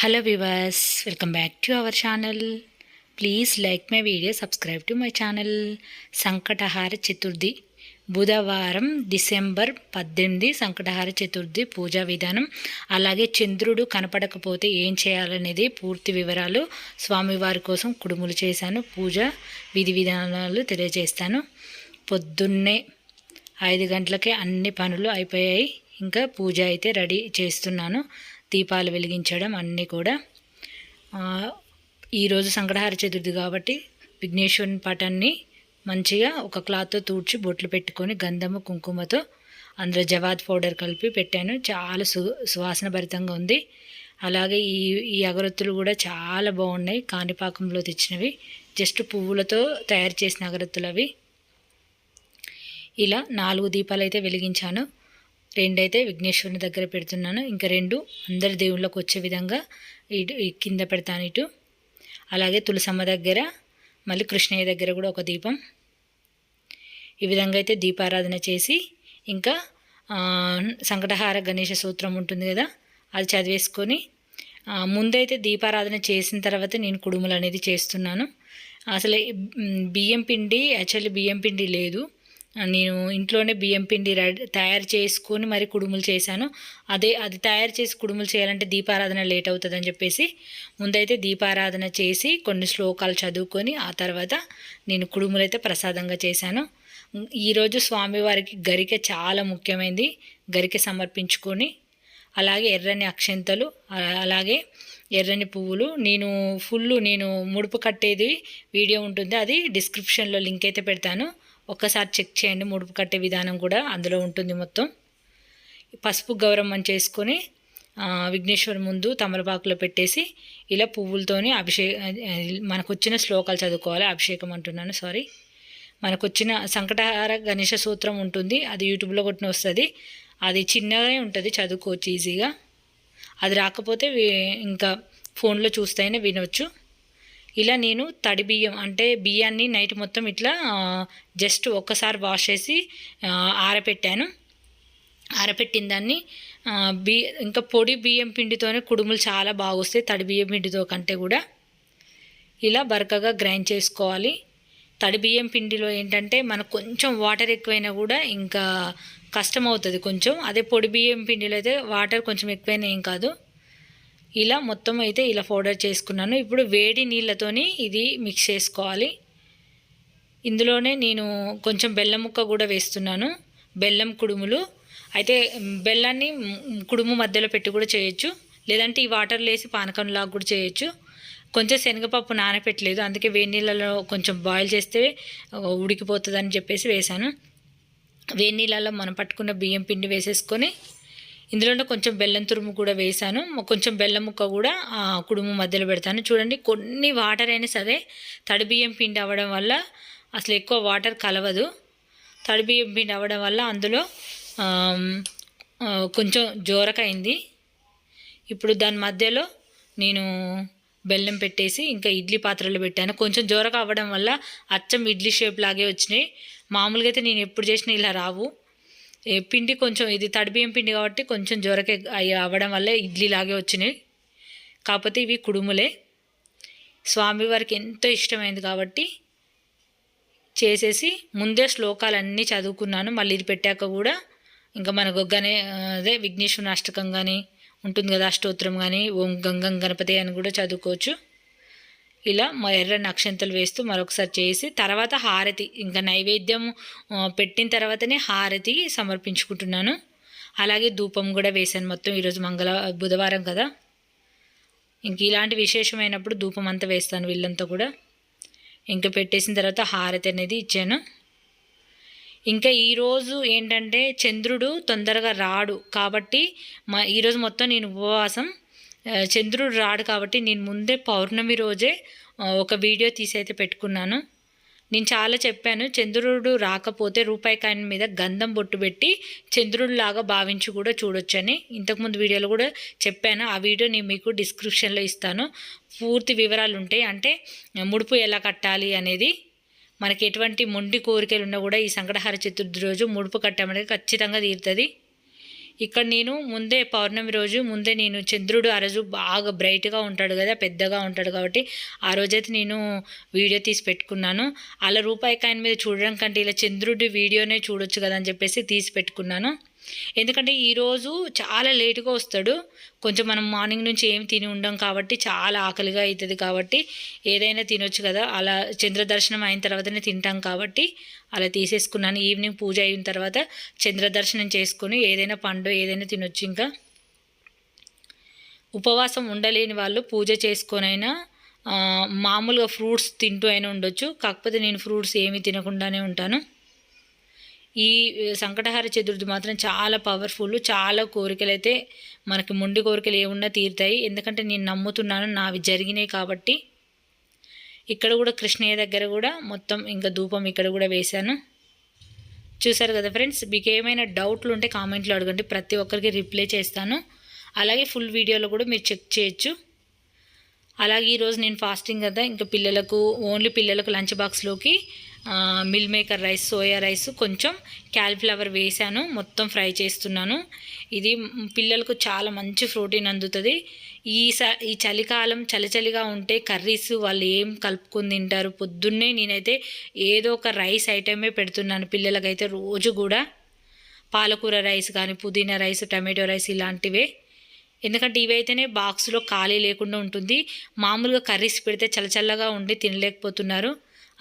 Hello viewers welcome back to our channel please like my video subscribe to my channel Sankatahara Chaturthi బుధవారం December పద్దెనిమిది సంకటహార చతుర్థి పూజా విధానం అలాగే చంద్రుడు కనపడకపోతే ఏం చేయాలనేది పూర్తి వివరాలు స్వామివారి కోసం కుడుములు చేశాను పూజ విధి విధానాలు తెలియజేస్తాను పొద్దున్నే ఐదు గంటలకే అన్ని పనులు అయిపోయాయి. ఇంకా పూజ అయితే రెడీ చేస్తున్నాను. దీపాలు వెలిగించడం అన్నీ కూడా ఈరోజు సంకటహార చతుర్థి కాబట్టి విఘ్నేశ్వరుని పటాన్ని మంచిగా ఒక క్లాత్తో తూడ్చి బొట్లు పెట్టుకొని గంధము కుంకుమతో అందులో జవాద్ పౌడర్ కలిపి పెట్టాను. చాలా సు సువాసన భరితంగా ఉంది. అలాగే ఈ ఈ అగరత్తులు కూడా చాలా బాగున్నాయి. కాణిపాకంలో తెచ్చినవి. జస్ట్ పువ్వులతో తయారు చేసిన అగరత్తులు అవి ఇలా నాలుగు దీపాలు అయితే వెలిగించాను. రెండైతే విఘ్నేశ్వరుని దగ్గర పెడుతున్నాను. ఇంకా రెండు అందరి దేవుళ్ళకి వచ్చే విధంగా ఇటు కింద పెడతాను ఇటు. అలాగే తులసమ్మ దగ్గర మళ్ళీ కృష్ణయ్య దగ్గర కూడా ఒక దీపం. ఈ విధంగా అయితే దీపారాధన చేసి ఇంకా సంకటహార గణేష సూత్రం ఉంటుంది కదా అది చదివేసుకొని ముందైతే దీపారాధన చేసిన తర్వాత నేను కుడుములు అనేది చేస్తున్నాను. అసలు బియ్యం పిండి యాక్చువల్లీ బియ్యం పిండి లేదు. నేను ఇంట్లోనే బియ్యం పిండి తయారు చేసుకొని మరి కుడుములు చేశాను. అదే అది తయారు చేసి కుడుములు చేయాలంటే దీపారాధన లేట్ అవుతుందని చెప్పేసి ముందైతే దీపారాధన చేసి కొన్ని శ్లోకాలు చదువుకొని ఆ తర్వాత నేను కుడుములు అయితే ప్రసాదంగా చేశాను. ఈరోజు స్వామివారికి గరిక చాలా ముఖ్యమైనది గరిక సమర్పించుకొని అలాగే ఎర్రని అక్షంతలు అలాగే ఎర్రని పువ్వులు. నేను ఫుల్ నేను ముడుపు కట్టేది వీడియో ఉంటుంది అది డిస్క్రిప్షన్లో లింక్ అయితే పెడతాను. ఒక్కసారి చెక్ చేయండి. ముడుపు కట్టే విధానం కూడా అందులో ఉంటుంది మొత్తం. పసుపు గౌరమ్మని చేసుకొని విఘ్నేశ్వర్ ముందు తమలపాకులో పెట్టేసి ఇలా పువ్వులతోని అభిషేక మనకు వచ్చిన శ్లోకాలు చదువుకోవాలి. అభిషేకం అంటున్నాను సారీ మనకు వచ్చిన సంకటహార గణేష సూత్రం ఉంటుంది. అది యూట్యూబ్లో కొట్టిన వస్తుంది. అది చిన్నదే ఉంటుంది చదువుకోవచ్చు ఈజీగా అది రాకపోతే ఇంకా ఫోన్లో చూస్తేనే వినొచ్చు. ఇలా నేను తడి బియ్యం అంటే బియ్యాన్ని నైట్ మొత్తం ఇట్లా జస్ట్ ఒక్కసారి వాష్ చేసి ఆరపెట్టాను. ఆరపెట్టిన దాన్ని ఆ, బి ఇంకా పొడి బియ్యం పిండితోనే కుడుములు చాలా బాగా వస్తాయి తడి బియ్యం పిండితో కంటే కూడా. ఇలా బరకగా గ్రైండ్ చేసుకోవాలి. తడి బియ్యం పిండిలో ఏంటంటే మనకు కొంచెం వాటర్ ఎక్కువైనా కూడా ఇంకా కష్టం అవుతుంది కొంచెం. అదే పొడి బియ్యం పిండిలో అయితే వాటర్ కొంచెం ఎక్కువైనా ఏం కాదు. ఇలా మొత్తం అయితే ఇలా పౌడర్ చేసుకున్నాను. ఇప్పుడు వేడి నీళ్ళతోని ఇది మిక్స్ చేసుకోవాలి. ఇందులోనే నేను కొంచెం బెల్లం ముక్క కూడా వేస్తున్నాను. బెల్లం కుడుములు. అయితే బెల్లాన్ని కుడుము మధ్యలో పెట్టి కూడా చేయొచ్చు. లేదంటే ఈ వాటర్లో వేసి పానకంలాగా కూడా చేయొచ్చు. కొంచెం శనగపప్పు నానపెట్టలేదు. అందుకే వేడి నీళ్ళలో కొంచెం బాయిల్ చేస్తే ఉడికిపోతుందని చెప్పేసి వేశాను. వేడి నీళ్ళలో మనం పట్టుకున్న బియ్యం పిండి వేసేసుకొని ఇందులోనే కొంచెం బెల్లం తురుము కూడా వేసాను కొంచెం బెల్లం ముక్క కూడా ఆ కుడుము మధ్యలో పెడతాను. చూడండి కొన్ని వాటర్ అయినా సరే తడి బియ్యం పిండి అవ్వడం వల్ల అసలు ఎక్కువ వాటర్ కలవదు. తడి బియ్యం పిండి అవ్వడం వల్ల అందులో కొంచెం జోరకైంది ఇప్పుడు దాని మధ్యలో నేను బెల్లం పెట్టేసి ఇంకా ఇడ్లీ పాత్రలో పెట్టాను. కొంచెం జోరక అవ్వడం వల్ల అచ్చం ఇడ్లీ షేప్ లాగే వచ్చినాయి. మామూలుగా అయితే నేను ఎప్పుడు చేసినా ఇలా రావు. పిండి కొంచెం ఇది తడిబియ్యం పిండి కాబట్టి కొంచెం జ్వరకే అవ్వడం వల్ల ఇడ్లీ లాగే వచ్చినాయి. కాకపోతే ఇవి కుడుములే. స్వామివారికి ఎంతో ఇష్టమైంది కాబట్టి చేసేసి ముందే శ్లోకాలన్నీ చదువుకున్నాను. మళ్ళీ ఇది పెట్టాక కూడా ఇంకా మనకు గనే అదే విఘ్నేశ్వరుని అష్టకం కానీ ఉంటుంది కదా అష్టోత్తరం కానీ ఓం గంగం గణపతి అని కూడా చదువుకోవచ్చు. ఇలా మా ఎర్రని అక్షంతలు వేస్తూ మరొకసారి చేసి తర్వాత హారతి ఇంకా నైవేద్యం పెట్టిన తర్వాతనే హారతి సమర్పించుకుంటున్నాను. అలాగే ధూపం కూడా వేశాను మొత్తం ఈరోజు మంగళ బుధవారం కదా. ఇంక ఇలాంటి విశేషమైనప్పుడు ధూపం అంతా వేస్తాను వీళ్ళంతా కూడా. ఇంకా పెట్టేసిన తర్వాత హారతి అనేది ఇచ్చాను. ఇంకా ఈరోజు ఏంటంటే చంద్రుడు తొందరగా రాడు కాబట్టి మా ఈరోజు మొత్తం నేను ఉపవాసం చంద్రుడు రాడు కాబట్టి నేను ముందే పౌర్ణమి రోజే ఒక వీడియో తీసి అయితే పెట్టుకున్నాను. నేను చాలా చెప్పాను చంద్రుడు రాకపోతే రూపాయి కాయిన్ మీద గంధం బొట్టు పెట్టి చంద్రుడిలాగా భావించి కూడా చూడొచ్చని ఇంతకుముందు వీడియోలో కూడా చెప్పాను. ఆ వీడియో నేను మీకు డిస్క్రిప్షన్లో ఇస్తాను. పూర్తి వివరాలు ఉంటాయి. అంటే ముడుపు ఎలా కట్టాలి అనేది మనకి ఎటువంటి మొండి కోరికలు ఉన్నా కూడా ఈ సంకటహార చతుర్థి రోజు ముడుపు కట్టామనేది ఖచ్చితంగా తీరుతుంది. ఇక్కడ నేను ముందే పౌర్ణమి రోజు ముందే నేను చంద్రుడు ఆ రోజు బాగా బ్రైట్గా ఉంటాడు కదా పెద్దగా ఉంటాడు కాబట్టి ఆ రోజైతే నేను వీడియో తీసి పెట్టుకున్నాను. అలా రూపాయి కాయిన్ మీద చూడడం కంటే ఇలా చంద్రుడి వీడియోనే చూడొచ్చు కదా అని చెప్పేసి తీసి పెట్టుకున్నాను. ఎందుకంటే ఈరోజు చాలా లేటుగా వస్తాడు. కొంచెం మనం మార్నింగ్ నుంచి ఏం తిని ఉండం కాబట్టి చాలా ఆకలిగా అవుతుంది కాబట్టి ఏదైనా తినొచ్చు కదా. అలా చంద్రదర్శనం అయిన తర్వాతనే తింటాం కాబట్టి అలా తీసేసుకున్నాను. ఈవినింగ్ పూజ అయిన తర్వాత చంద్రదర్శనం చేసుకొని ఏదైనా పండు ఏదైనా తినొచ్చు ఇంకా. ఉపవాసం ఉండలేని వాళ్ళు పూజ చేసుకొనైనా మామూలుగా ఫ్రూట్స్ తింటూ అయినా ఉండొచ్చు. కాకపోతే నేను ఫ్రూట్స్ ఏమీ తినకుండానే ఉంటాను. ఈ సంకటహార చతుర్థి మాత్రం చాలా పవర్ఫుల్ చాలా కోరికలు అయితే మనకి మొండి కోరికలు ఏమున్నా తీరుతాయి. ఎందుకంటే నేను నమ్ముతున్నాను నావి జరిగినాయి కాబట్టి. ఇక్కడ కూడా కృష్ణయ్య దగ్గర కూడా మొత్తం ఇంకా ధూపం ఇక్కడ కూడా వేశాను. చూసారు కదా ఫ్రెండ్స్ మీకు ఏమైనా డౌట్లు ఉంటే కామెంట్లో అడగండి. ప్రతి ఒక్కరికి రిప్లై చేస్తాను. అలాగే ఫుల్ వీడియోలో కూడా మీరు చెక్ చేయొచ్చు. అలాగే ఈరోజు నేను ఫాస్టింగ్ కదా ఇంకా పిల్లలకు ఓన్లీ పిల్లలకు లంచ్ బాక్స్లోకి meal maker rice soya rice కొంచెం క్యాలిఫ్లవర్ వేసాను మొత్తం ఫ్రై చేస్తున్నాను. ఇది పిల్లలకు చాలా మంచి ప్రోటీన్ అందుతుంది. ఈ స ఈ చలికాలం చలిచలిగా ఉంటే కర్రీస్ వాళ్ళు ఏం కలుపుకొని తింటారు? పొద్దున్నే నేనైతే ఏదో ఒక రైస్ ఐటమే పెడుతున్నాను పిల్లలకైతే రోజు కూడా. పాలకూర రైస్ కానీ పుదీనా రైస్ టమాటో రైస్ ఇలాంటివే. ఎందుకంటే ఇవైతేనే బాక్స్లో ఖాళీ లేకుండా ఉంటుంది. మామూలుగా కర్రీస్ పెడితే చల్లచల్లగా ఉండి తినలేకపోతున్నారు.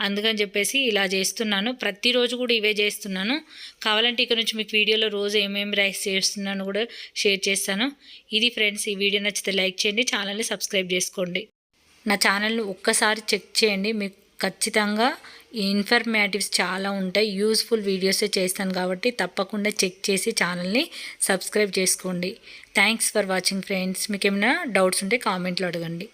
అందుకని చెప్పేసి ఇలా చేస్తున్నాను. ప్రతిరోజు కూడా ఇవే చేస్తున్నాను. కావాలంటే ఇక్కడ నుంచి మీకు వీడియోలో రోజు ఏమేమి రైస్ చేస్తున్నాను కూడా షేర్ చేస్తాను. ఇది ఫ్రెండ్స్ ఈ వీడియో నచ్చితే లైక్ చేయండి ఛానల్ని సబ్స్క్రైబ్ చేసుకోండి. నా ఛానల్ని ఒక్కసారి చెక్ చేయండి. మీకు ఖచ్చితంగా ఇన్ఫర్మేటివ్స్ చాలా ఉంటాయి. యూస్ఫుల్ వీడియోసే చేస్తాను కాబట్టి తప్పకుండా చెక్ చేసి ఛానల్ని సబ్స్క్రైబ్ చేసుకోండి. Thanks for watching friends. మీకు ఏమైనా డౌట్స్ ఉంటే కామెంట్లో అడగండి.